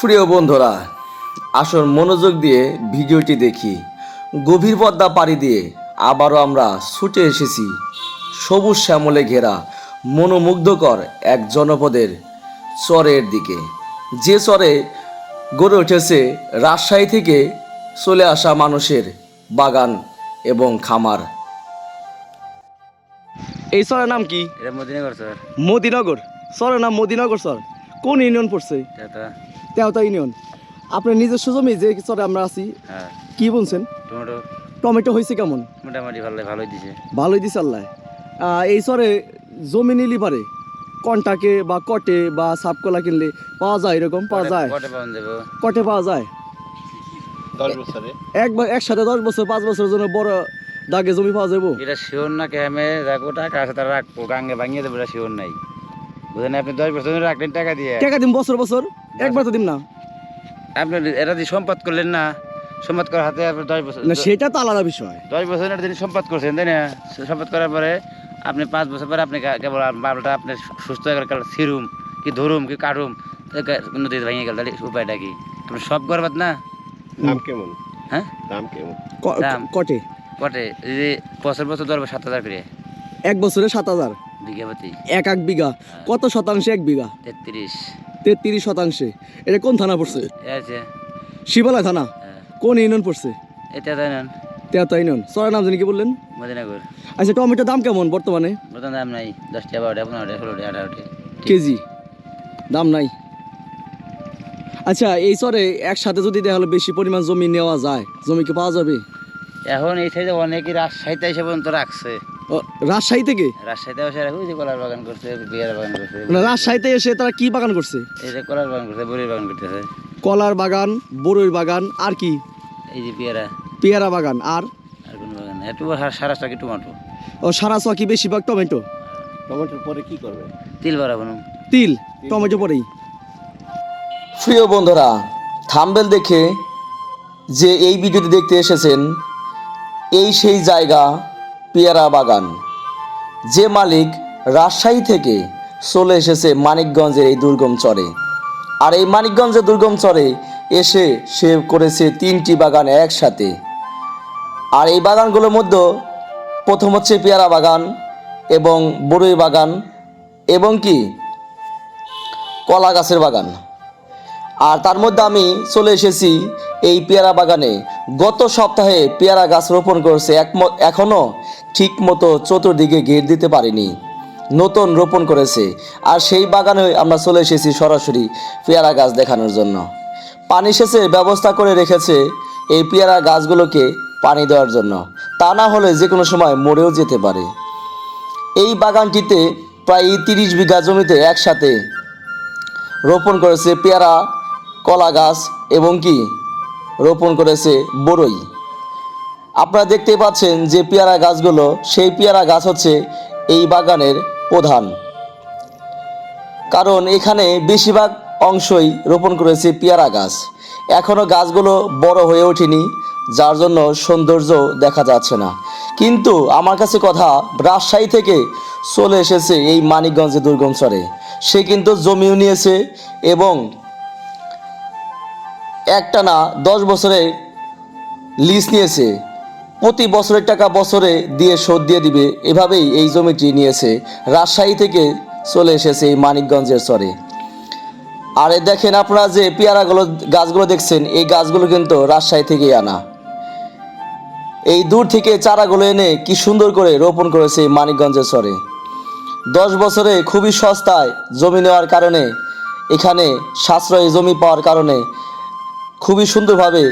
প্রিয় বন্ধুরা, আসল মনোযোগ দিয়ে ভিডিওটি দেখি। গভীর পদ্মা পাড়ি দিয়ে আবারও আমরা ছুটে এসেছি সবুজ শ্যামলে ঘেরা, মনোমুগ্ধকর এক জনপদের চরের দিকে। যে চরে গড়ে উঠেছে রাজশাহী থেকে চলে আসা মানুষের বাগান এবং খামার। এই চরের নাম কি? মদিনগর স্যার মদিনগর? চরের নাম মদিনগর চর। কোন ইউনিয়ন পড়ছে? তেহতা ইউনিয়ন। আপনার নিজস্ব জমি যে চরে আমরা আছি হ্যাঁ। কি বলছেন টমেটো। টমেটো হয়েছে কেমন? মোটামুটি ভালো ভালোই দিছে। ভালোই দিছে আল্লাহ। আহ, এই চরে জমি নিলি পারে। কন্টাকে বা কটে বা সাপকলা কিনলে পাওয়া যায় এরকম পাওয়া যায়? কটে পাওয়া যাব। কটে পাওয়া যায়? একবার একসাথে দশ বছর পাঁচ বছরের জন্য বড় দাগে জমি পাওয়া যাব এটা শিওর না কে আমি রাখব টাকা? আছে তারা রাখব? গাঙ্গে ভাঙিয়ে দেবো এটা শিওর নাই। বুঝলেন আপনি? দশ বছর ধরে রাখলেন টাকা দিয়ে। টাকা দিন বছর বছর? একবার তো দিন না। আপনি এটা দিয়ে সম্পদ করলেন না। সম্পদ করার হাতে আপনি দশ বছর না সেটা তো আলাদা বিষয়। দশ বছর এটা তিনি সম্পদ করছেন তাই না? সম্পদ করার পরে আপনি পাঁচ বছর পরে আপনি কে- কেবল বারোটা আপনি সুস্থ হয়ে গেল ছিরুম কি ধরুম কি কাটুম নদীতে ভেঙে গেল তাহলে উপায়টা কি? আপনি সব করবেন না? দাম কেমন? হ্যাঁ? দাম কেমন। কটে? যে বছর বছর ধরবে সাত হাজার করে। এক বছরে সাত হাজার। বিঘা প্রতি। এক এক বিঘা। কত শতাংশে এক বিঘা? তেত্রিশ। তেত্রিশ শতাংশে। এটা কোন থানা পড়ছে? শিবালয় থানা। হ্যাঁ। কোন ইউনিয়ন পড়ছে? এটা ইউনিয়ন। সরের নাম জানি কি বললেন? মদিনাগর আচ্ছা টমেটোর দাম কেমন বর্তমানে দাম নাই। দশটা বারোটা পনেরোটা ষোলোটা আঠারোটা। কেজি। দাম নাই। আচ্ছা এই চরে একসাথে যদি দেখা হলো বেশি পরিমাণ জমি নেওয়া যায় জমি কি পাওয়া যাবে? এখন এই সাইডে অনেকেই রাজশাহীতে এসে পর্যন্ত রাখছে। ও, রাজশাহী থেকে? রাজশাহীতে এসে রাখে যে কলার বাগান করছে বিয়ার বাগান করছে। মানে রাজশাহীতে এসে তারা কি বাগান করছে? এই যে কলার বাগান করছে বড়ির বাগান করতেছে। কলার বাগান বড়ইর বাগান আর কি? এই যে পেয়ারা। পেয়ারা বাগান আর? আর কোন বাগান একটু সারাটা কি টমাটো। ও সারা কি বেশিরভাগ টমেটো? টমেটোর পরে কি করবে? তিল বাড়াবো তিল টমেটো পরেই। প্রিয় বন্ধুরা থাম্বেল দেখে যে এই ভিডিওটি দেখতে এসেছেন এই সেই জায়গা, পেয়ারা বাগান, যে মালিক রাজশাহী থেকে চলে এসেছে মানিকগঞ্জের এই দুর্গম চরে। আর এই মানিকগঞ্জের দুর্গম চরে এসে সে করেছে তিনটি বাগান একসাথে। আর এই বাগানগুলোর মধ্যে প্রথম হচ্ছে পেয়ারা বাগান এবং বড়ই বাগান এবং কি? কলা গাছের বাগান। আর তার মধ্যে আমি চলে এসেছি এই পেয়ারা বাগানে গত সপ্তাহে পেয়ারা গাছ রোপণ করেছে একম- এখনও ঠিক মতো চতুর্দিকে ঘের দিতে পারিনি। নতুন রোপণ করেছে। আর সেই বাগানে আমরা চলে এসেছি সরাসরি পেয়ারা গাছ দেখানোর জন্য। পানি সেচের ব্যবস্থা করে রেখেছে এই পেয়ারা গাছগুলোকে পানি দেওয়ার জন্য। তা না হলে যে কোনো সময় মরেও যেতে পারে। এই বাগানটিতে প্রায় তিরিশ বিঘা জমিতে একসাথে রোপণ করেছে পেয়ারা, কলা গাছ এবং কি রোপণ করেছে বড়ই। আপনারা দেখতে পাচ্ছেন যে পেয়ারা গাছগুলো, সেই পেয়ারা গাছ হচ্ছে এই বাগানের প্রধান। কারণ এখানে বেশিরভাগ অংশই রোপণ করেছে পেয়ারা গাছ। এখনও গাছগুলো বড় হয়ে ওঠেনি, যার জন্য সৌন্দর্য দেখা যাচ্ছে না। কিন্তু আমার কাছে কথা, রাজশাহী থেকে চলে এসেছে এই মানিকগঞ্জে দুর্গম চরে। সে কিন্তু জমিও নিয়েছে এবং একটা না দশ বছরে লিজ নিয়েছে। প্রতি বছরের টাকা বছরে দিয়ে শোধ দিয়ে দিবে। এভাবেই এই জমিটি নিয়েছে। রাজশাহী থেকে চলে এসেছে এই মানিকগঞ্জের চরে। আর দেখেন আপনারা যে পেয়ারাগুলো, গাছগুলো দেখছেন, এই গাছগুলো কিন্তু রাজশাহী থেকেই আনা। এই দূর থেকে চারাগুলো এনে কি সুন্দর করে রোপণ করেছে এই মানিকগঞ্জের চরে। দশ বছরে খুবই সস্তায় জমি নেওয়ার কারণে, এখানে সাশ্রয়ী জমি পাওয়ার কারণে খুবই সুন্দরভাবে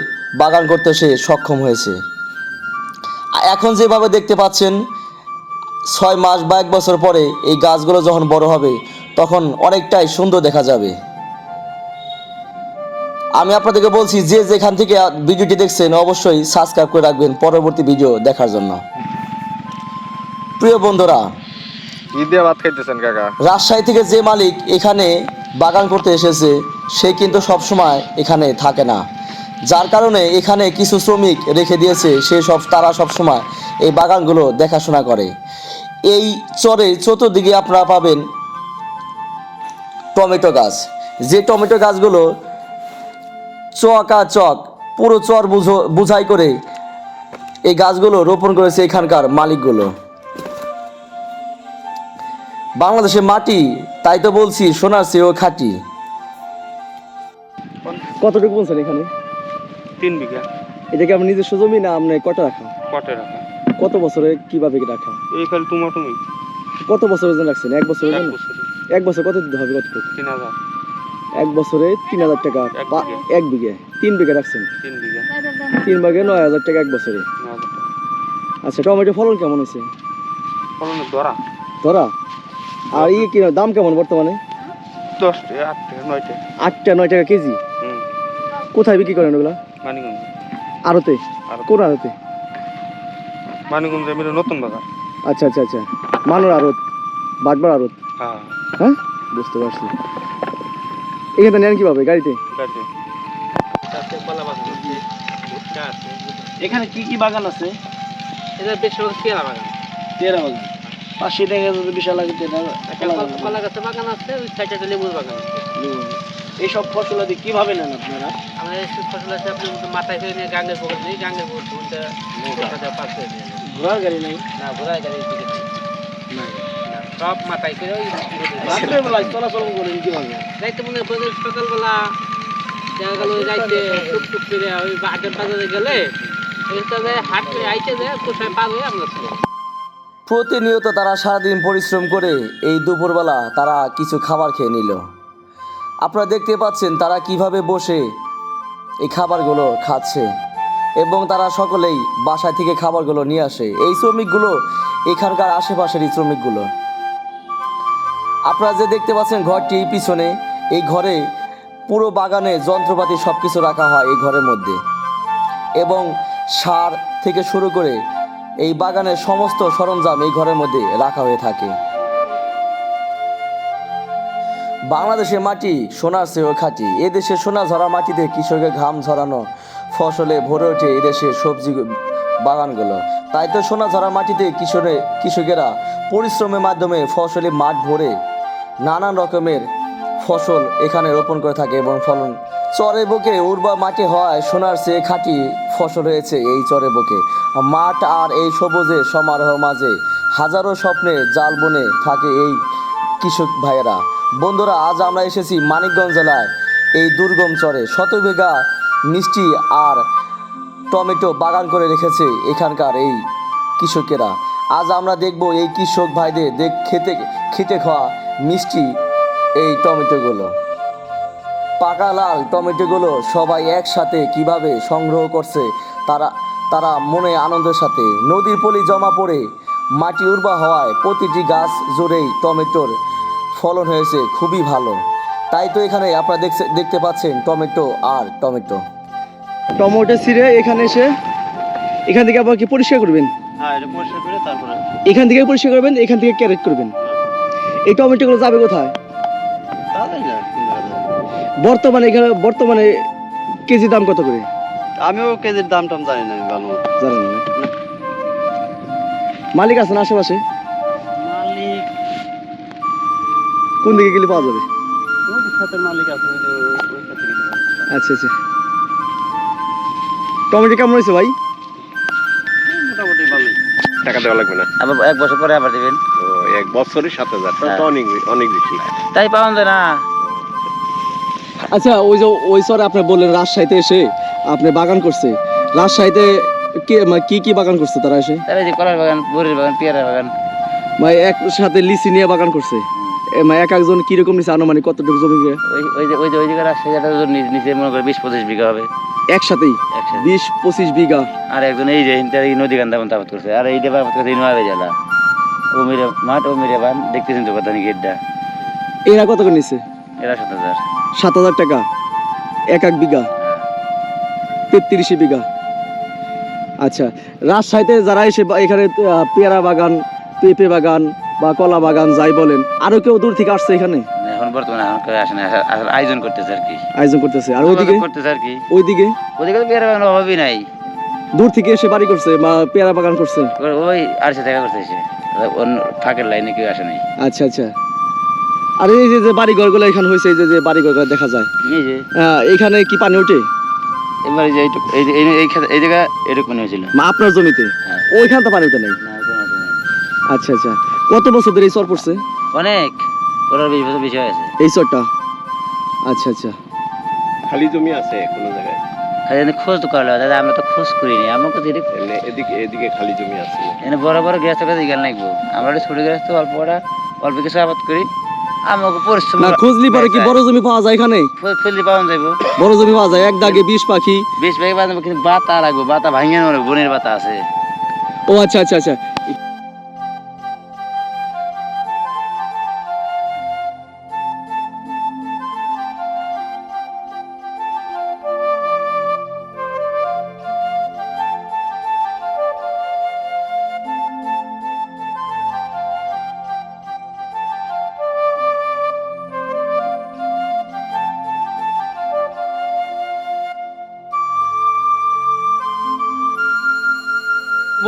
বাগান করতে সে সক্ষম হয়েছে। এখন যেভাবে দেখতে পাচ্ছেন ছয় মাস বা এক বছর পরে এই গাছগুলো যখন বড় হবে তখন অনেকটাই সুন্দর দেখা যাবে। আমি আপনাদেরকে বলছি যে যেখান থেকে ভিডিওটি দেখছেন অবশ্যই সাবস্ক্রাইব করে রাখবেন পরবর্তী ভিডিও দেখার জন্য। প্রিয় বন্ধুরা রাজশাহী থেকে যে মালিক এখানে বাগান করতে এসেছে, সে কিন্তু সবসময় এখানে থাকে না। যার কারণে এখানে কিছু শ্রমিক রেখে দিয়েছে, সে সব, তারা সব সময় এই বাগানগুলো দেখাশোনা করে। এই চরে চতুর্দিকে আপনারা পাবেন টমেটো গাছ। যে টমেটো গাছগুলো চকা চক পুরো চর বুঝো বুঝাই করে এই গাছগুলো রোপণ করেছে এখানকার মালিকগুলো। বাংলাদেশের মাটি তাই তো বলছি সোনার চেয়েও খাঁটি। কতটুকু বলছেন এখানে? তিন বিঘা। এটা কি আপনার নিজস্ব জমি না আপনি কত রাখা? কটে রাখা। কত বছরে কীভাবে কি রাখা? এই খালি তোমার তুমি কত বছরের জন্য রাখছেন? এক বছরের এক জন্য? এক বছর কত দিতে হবে কতটুকু? তিন হাজার। এক বছরে তিন হাজার টাকা এক বিঘে। তিন বিঘে রাখছেন? তিন বিঘা। তিন নয় হাজার টাকা এক বছরে। আচ্ছা টমেটো ফলন কেমন হয়েছে? ফলনের ধরা। ধরা? আর ইয়ে কি দাম কেমন বর্তমানে? দশ টাকা আট টাকা নয় টাকা। আটটা নয় টাকা কেজি? কোথায় বিক্রি করেন ওগুলা? মানিগঞ্জ আড়তে? কোন আড়তে? মানিগঞ্জে মিলে নতুন বাজার। আচ্ছা আচ্ছা আচ্ছা। মানোর আড়ত? বাটবার আড়ত? হ্যাঁ। হ্যাঁ? বুঝতে পারছি। এখানে নেন কীভাবে গাড়িতে? গাড়ি এখানে কি কি বাগান আছে? এটা বেশিরভাগ পেয়ারা বাগান। তেরা বাগান। পাশে দেখা যাচ্ছে বিশাল আগে কলা- গাছের বাগান আছে ওই সাইডে লেবুর বাগান আছে। এইসব ফসল আদি কীভাবে নেন আপনারা? এই ফসল আছে আপনি মাথায় করে নিয়ে গাঙ্গের পুকুর নেই গাঙ্গের পুকুর পাস করে নিয়ে। ঘোড়ার গাড়ি নাই? না ঘোড়ায় গাড়ি দিকে সব মাথায় করে ওই চলাচল করেন কীভাবে? মনে হয় সকালবেলা দেখা গেল যাইতে টুক টুক করে ওই বাজার বাজারে গেলে এখানে হাট করে আইতে যায় কোথায় পার হয়ে আমরা প্রতিনিয়ত তারা সারাদিন পরিশ্রম করে এই দুপুরবেলা তারা কিছু খাবার খেয়ে নিল। আপনারা দেখতে পাচ্ছেন তারা কীভাবে বসে এই খাবারগুলো খাচ্ছে এবং তারা সকলেই বাসা থেকে খাবারগুলো নিয়ে আসে। এই শ্রমিকগুলো এখানকার আশেপাশেরই শ্রমিকগুলো। আপনারা যে দেখতে পাচ্ছেন ঘরটি পিছনে, এই ঘরে পুরো বাগানে যন্ত্রপাতি সব কিছু রাখা হয় এই ঘরের মধ্যে। এবং সার থেকে শুরু করে এই বাগানের সমস্ত সরঞ্জাম এই ঘরের মধ্যে রাখা হয়ে থাকে। বাংলাদেশের মাটি, সোনার চেয়েও খাঁটি। এদেশে সোনা ঝরা মাটিতে কৃষকের ঘাম ঝরানো ফসলে ভরে ওঠে এদেশের সবজি বাগানগুলো। তাই তো সোনা ঝরা মাটিতে কৃষকে কৃষকেরা পরিশ্রমের মাধ্যমে ফসলে মাঠ ভরে নানান রকমের ফসল এখানে রোপণ করে থাকে এবং ফলন চরে বুকে উর্বর মাটি হওয়ায় সোনার চেয়ে খাঁটি ফসল হয়েছে এই চরে বুকে। মাঠ আর এই সবুজের সমারোহ মাঝে। হাজারো স্বপ্নে জাল বনে থাকে এই কৃষক ভাইয়েরা। বন্ধুরা, আজ আমরা এসেছি মানিকগঞ্জ জেলায়, এই দুর্গম চরে। শত বিঘা মিষ্টি আর টমেটো বাগান করে রেখেছে এখানকার এই কৃষকেরা। আজ আমরা দেখব এই কৃষক ভাইদের দেখ, খেতে খেতে খাওয়া মিষ্টি এই টমেটোগুলো। পাকা লাল টমেটোগুলো সবাই একসাথে কীভাবে সংগ্রহ করছে তারা তারা মনে আনন্দের সাথে। নদীর পলি জমা পড়ে মাটি উর্বর হওয়ায় প্রতিটি গাছ জুড়েই টমেটোর ফলন হয়েছে খুবই ভালো। তাই তো এখানে আপনারা দেখছে দেখতে পাচ্ছেন টমেটো আর টমেটো। টমেটো ছিঁড়ে এখানে এসে এখান থেকে আবার কি পরিষ্কার করবেন? হ্যাঁ এটা পরিষ্কার করে তারপরে এখান থেকে পরিষ্কার করবেন এখান থেকে ক্যারেট করবেন। এই টমেটোগুলো যাবে কোথায়? বর্তমানে এখানে বর্তমানে কেজি দাম কত করে? আমিও কেজির দাম টাম জানি না আমি ভালো জানেন না। মালিক আছেন আশেপাশে? মালিক কোন দিকে গেলে পাওয়া যাবে? মালিক আছে। আচ্ছা আচ্ছা। টমেটো কেমন হয়েছে ভাই? মোটামুটি ভালোই। টাকা দেওয়া লাগবে না। আবার এক বছর পরে আবার দিবেন? ও এক বছরই সাত হাজার। হ্যাঁ। অনেক অনেক বেশি। তাই পাওয়া যায় না। আচ্ছা ওই যে ওই সরে আপনি বললেন রাজশাহীতে এসে আপনি বাগান করছে। রাজশাহীতে কে কি কি বাগান করছে তারা এসে? তাহলে যে কলার বাগান বরির বাগান পেয়ারা বাগান। মানে এক সাথে লিচি নিয়ে বাগান করছে। মানে এক একজন কীরকম নিচে আনুমানিক কতটুকু জমি? ওই যে ওই যে ওই জায়গায় রাজশাহী নি- নিচে মনে করে বিশ পঁচিশ বিঘা হবে। একসাথেই? একসাথে। বিশ পঁচিশ বিঘা? আর একজন এই যে ইন্টার এই নদী গান্ধা মতো আবাদ করছে। আর এইটা আবাদ করছে ইনোয়াবে জেলা। ও মেরে মাঠ ও মেরে বান দেখতেছেন তো কথা নাকি এটা এরা কত করে নিচ্ছে এরা সাত হাজার। সাত হাজার টাকা এক এক বিঘা তেত্রিশে বিঘা। আচ্ছা রাজশাহীতে যারা এসে এখানে পেয়ারা বাগান পেঁপে বাগান বা কলা বাগান যাই বলেন আরও কেউ দূর থেকে আসছে এখানে? এখন বর্তমানে এখন কেউ আসে না আয়োজন করতেছে আর কি। আয়োজন করতেছে আর ওইদিকে? করতেছে আর কি। ওইদিকে? ওদিকে তো পেয়ারা বাগানের অভাবই নাই। দূর থেকে এসে বাড়ি করছে বা পেয়ারা বাগান করছে? ওই- আর সে দেখা করতে এসে অন্য ফাঁকের লাইনে কেউ আসে নাই। আচ্ছা আচ্ছা। আর এই যে বাড়ি ঘরগুলো এখানে হয়েছে এই যে যে বাড়ি ঘরগুলো দেখা যায় এই যে। আহ, এখানে কি পানি ওঠে এবার এই যে এই এই এই এই জায়গা এরকম মনে হয়েছিল। মা আপনার জমিতে? হ্যাঁ। ওইখানে তো পানি ওঠে নাই। তো। আচ্ছা আচ্ছা। কত বছর ধরে এই চর পড়ছে? অনেক। পনেরো বিশ বছর বেশি হয়েছে এই চরটা? আচ্ছা আচ্ছা। খালি জমি আছে কোনো জায়গায়? খালি এনে খোঁজ তো করল দাদা আমরা তো খোঁজ করিনি। আমাকে তো এদিকে এদিকে খালি জমি আছে। এনে বড় বড় গ্যাস কাছে গেল নাকবো আমরা ছোট গ্যাস তো অল্প অল্প কিছু আবাদ করি। আমাকে পরিশ্রম না খুঁজলি পরে কি বড় জমি পাওয়া যায় এখানে? খুঁজলি পাওয়া যাব বড় জমি পাওয়া যায় এক দাগে বিষ পাখি। বেশ পাখি কিন্তু বাতা লাগবে বাতা ভাঙিয়ে নেব বনের বাতা আছে। ও আচ্ছা আচ্ছা আচ্ছা।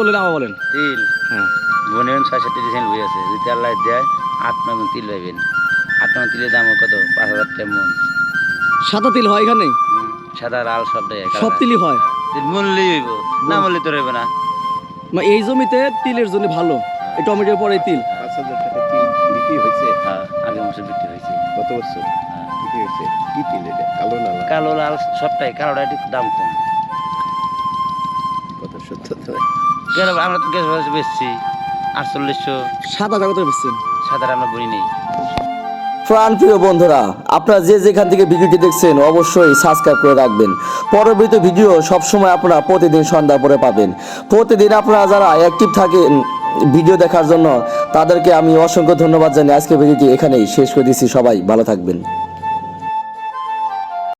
বলেন আমা বলেন। তিল। হ্যাঁ। বনের ছয় সাতটি ডিজাইন বই আছে যদি আল্লাহ দেয় আট নয় মণ তিল পাইবেন। আট নয় তিলের দাম কত? পাঁচ হাজার টাকা মন। সাদা তিল হয় এখানে? সাদা লাল সব দেয় সব তিলই হয়? তিল মূল্যই হইব। না মূল্য। তো রইবে না। মা এই জমিতে তিলের জন্য ভালো। এই টমেটোর পরে তিল। পাঁচ হাজার টাকা তিল বিক্রি হয়েছে? হ্যাঁ আগে মাসে বিক্রি হয়েছে। কত বছর? হ্যাঁ। বিক্রি হয়েছে? কি তিল এটা? কালো লাল? কালো লাল সবটাই। কালোটা একটু দাম কম। আমরা তো গ্যাস ভাড়া বেচছি। আটচল্লিশশো। সাদা জগতে বেচছেন। সাদার আমরা বলি নেই। প্রাণ প্রিয় বন্ধুরা আপনারা যে যেখান থেকে ভিডিওটি দেখছেন অবশ্যই সাবস্ক্রাইব করে রাখবেন। পরবর্তী ভিডিও সবসময় আপনারা প্রতিদিন সন্ধ্যা পরে পাবেন। প্রতিদিন আপনারা যারা অ্যাক্টিভ থাকেন ভিডিও দেখার জন্য তাদেরকে আমি অসংখ্য ধন্যবাদ জানাই আজকে ভিডিওটি এখানেই শেষ করে দিচ্ছি। সবাই ভালো থাকবেন।